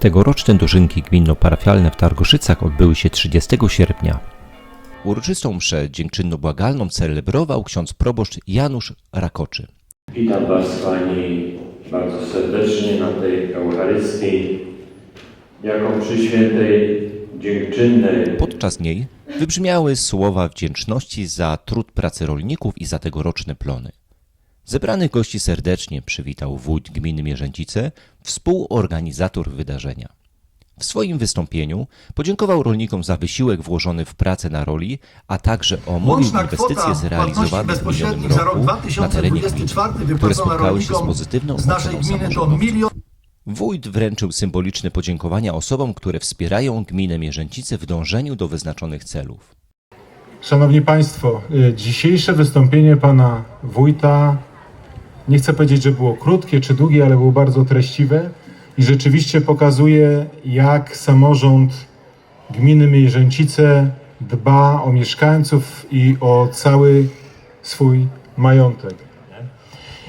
Tegoroczne dożynki gminno-parafialne w Targoszycach odbyły się 30 sierpnia. Uroczystą mszę dziękczynno-błagalną celebrował ksiądz proboszcz Janusz Rakoczy. Witam Was, Pani, bardzo serdecznie na tej Eucharystii, jako przy świętej dziękczynnej Podczas niej wybrzmiały słowa wdzięczności za trud pracy rolników i za tegoroczne plony. Zebranych gości serdecznie przywitał wójt gminy Mierzęcice, współorganizator wydarzenia. W swoim wystąpieniu podziękował rolnikom za wysiłek włożony w pracę na roli, a także omówił inwestycje zrealizowane w minionym bezpośrednich za rok roku na terenie gminy, 2024 które spotkały się z pozytywną z naszej gminy to milion Wójt wręczył symboliczne podziękowania osobom, które wspierają gminę Mierzęcice w dążeniu do wyznaczonych celów. Szanowni Państwo, y, dzisiejsze wystąpienie Pana Wójta, nie chcę powiedzieć, że było krótkie czy długie, ale było bardzo treściwe i rzeczywiście pokazuje, jak samorząd gminy Mierzęcice dba o mieszkańców i o cały swój majątek.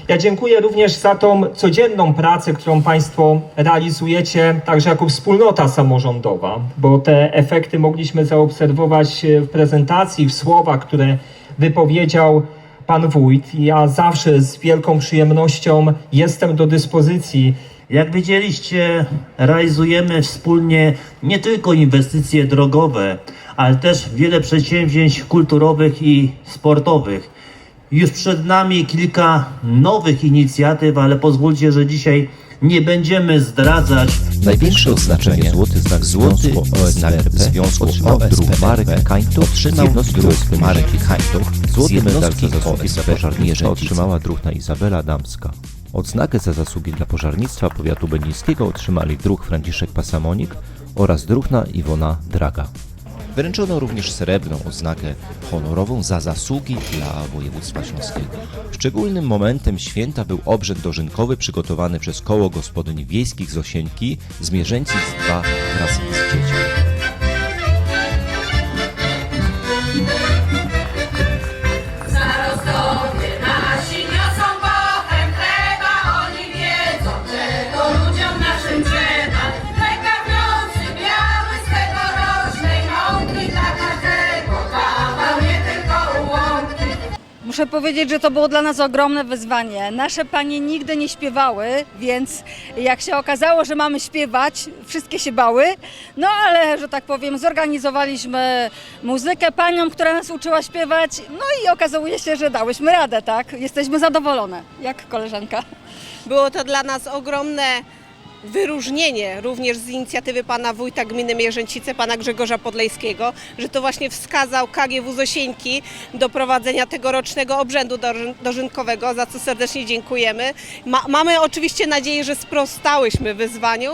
Ja dziękuję również za tą codzienną pracę, którą Państwo realizujecie, także jako wspólnota samorządowa, bo te efekty mogliśmy zaobserwować w prezentacji, w słowach, które wypowiedział Pan Wójt. Ja zawsze z wielką przyjemnością jestem do dyspozycji Jak widzieliście, realizujemy wspólnie nie tylko inwestycje drogowe, ale też wiele przedsięwzięć kulturowych i sportowych. Już przed nami kilka nowych inicjatyw, ale pozwólcie, że dzisiaj nie będziemy zdradzać. Największe odznaczenie złoty znak złoty znak Związku OSP marek Kańtów otrzymał jednostki marek Kańtów złoty medal za zasługi za pożarnictwo otrzymała druhna Izabela Damska. Odznakę za zasługi dla pożarnictwa powiatu będzińskiego otrzymali druh Franciszek Pasamonik oraz druhna Iwona Draga. Wręczono również srebrną odznakę honorową za zasługi dla województwa śląskiego. Szczególnym momentem święta był obrzęd dożynkowy przygotowany przez Koło Gospodyń Wiejskich z Osienki z Mierzęcic 2 wraz z dziećmi. Muszę powiedzieć, że to było dla nas ogromne wyzwanie. Nasze panie nigdy nie śpiewały, więc jak się okazało, że mamy śpiewać, wszystkie się bały. No ale, że tak powiem, zorganizowaliśmy muzykę paniom, która nas uczyła śpiewać. No i okazuje się, że dałyśmy radę, tak? Jesteśmy zadowolone, jak koleżanka. Było to dla nas ogromne wyróżnienie również z inicjatywy pana wójta gminy Mierzęcice, pana Grzegorza Podlejskiego, że to właśnie wskazał KGW Zosieńki do prowadzenia tegorocznego obrzędu dożyn- dożynkowego, za co serdecznie dziękujemy. Ma, mamy oczywiście nadzieję, że sprostałyśmy wyzwaniu.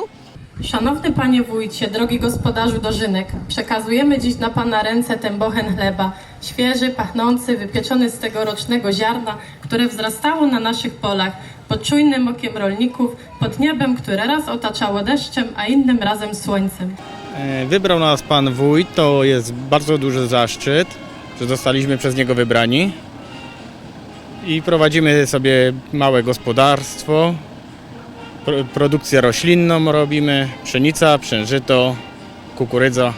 Szanowny Panie Wójcie, drogi gospodarzu Dożynek, przekazujemy dziś na Pana ręce ten bochen chleba, świeży, pachnący, wypieczony z tegorocznego ziarna, które wzrastało na naszych polach, pod czujnym okiem rolników, pod niebem, które raz otaczało deszczem, a innym razem słońcem. E, Wybrał nas pan wójt, to jest bardzo duży zaszczyt, że zostaliśmy przez niego wybrani. I prowadzimy sobie małe gospodarstwo, pro- produkcję roślinną robimy, pszenica, pszeniżyto, kukurydza.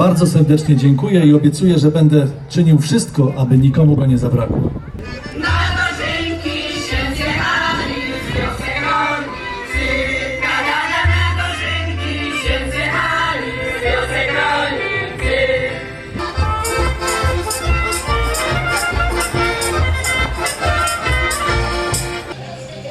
Bardzo serdecznie dziękuję i obiecuję, że będę czynił wszystko, aby nikomu go nie zabrakło.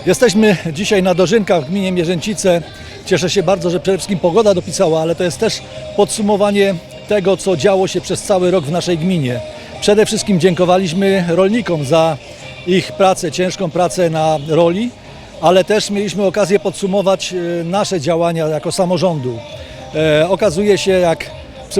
Jesteśmy dzisiaj na dożynkach w gminie Mierzęcice. Cieszę się bardzo, że przede wszystkim pogoda dopisała, ale to jest też podsumowanie tego, co działo się przez cały rok w naszej gminie. Przede wszystkim dziękowaliśmy rolnikom za ich pracę, ciężką pracę na roli, ale też mieliśmy okazję podsumować e, nasze działania jako samorządu. E, okazuje się, jak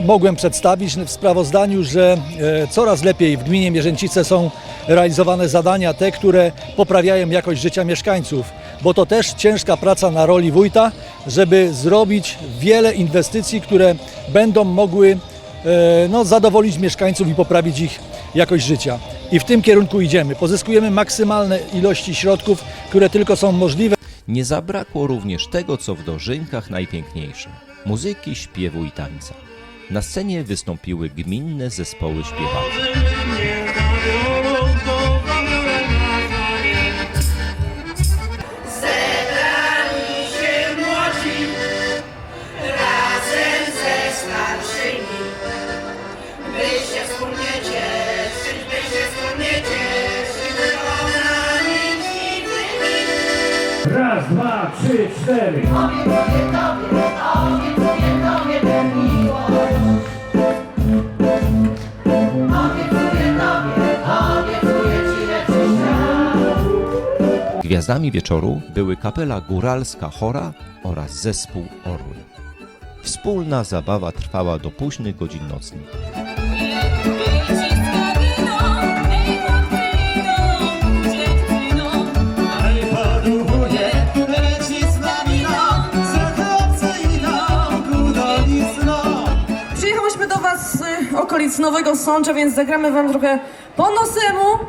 mogłem przedstawić w sprawozdaniu, że e, coraz lepiej w gminie Mierzęcice są realizowane zadania, te, które poprawiają jakość życia mieszkańców. Bo to też ciężka praca na roli wójta, żeby zrobić wiele inwestycji, które będą mogły e, no, zadowolić mieszkańców i poprawić ich jakość życia. I w tym kierunku idziemy. Pozyskujemy maksymalne ilości środków, które tylko są możliwe. Nie zabrakło również tego, co w dożynkach najpiękniejsze muzyki, śpiewu i tańca. Na scenie wystąpiły gminne zespoły śpiewacze. Trzy, cztery. Gwiazdami wieczoru były kapela góralska Chora oraz zespół Orły. Wspólna zabawa trwała do późnych godzin nocnych. Okolic Nowego Sącza, więc zagramy Wam trochę po nosemu.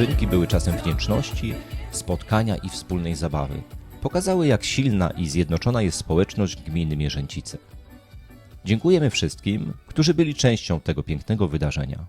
Dożynki były czasem wdzięczności, spotkania i wspólnej zabawy. Pokazały, jak silna i zjednoczona jest społeczność gminy Mierzęcice. Dziękujemy wszystkim, którzy byli częścią tego pięknego wydarzenia.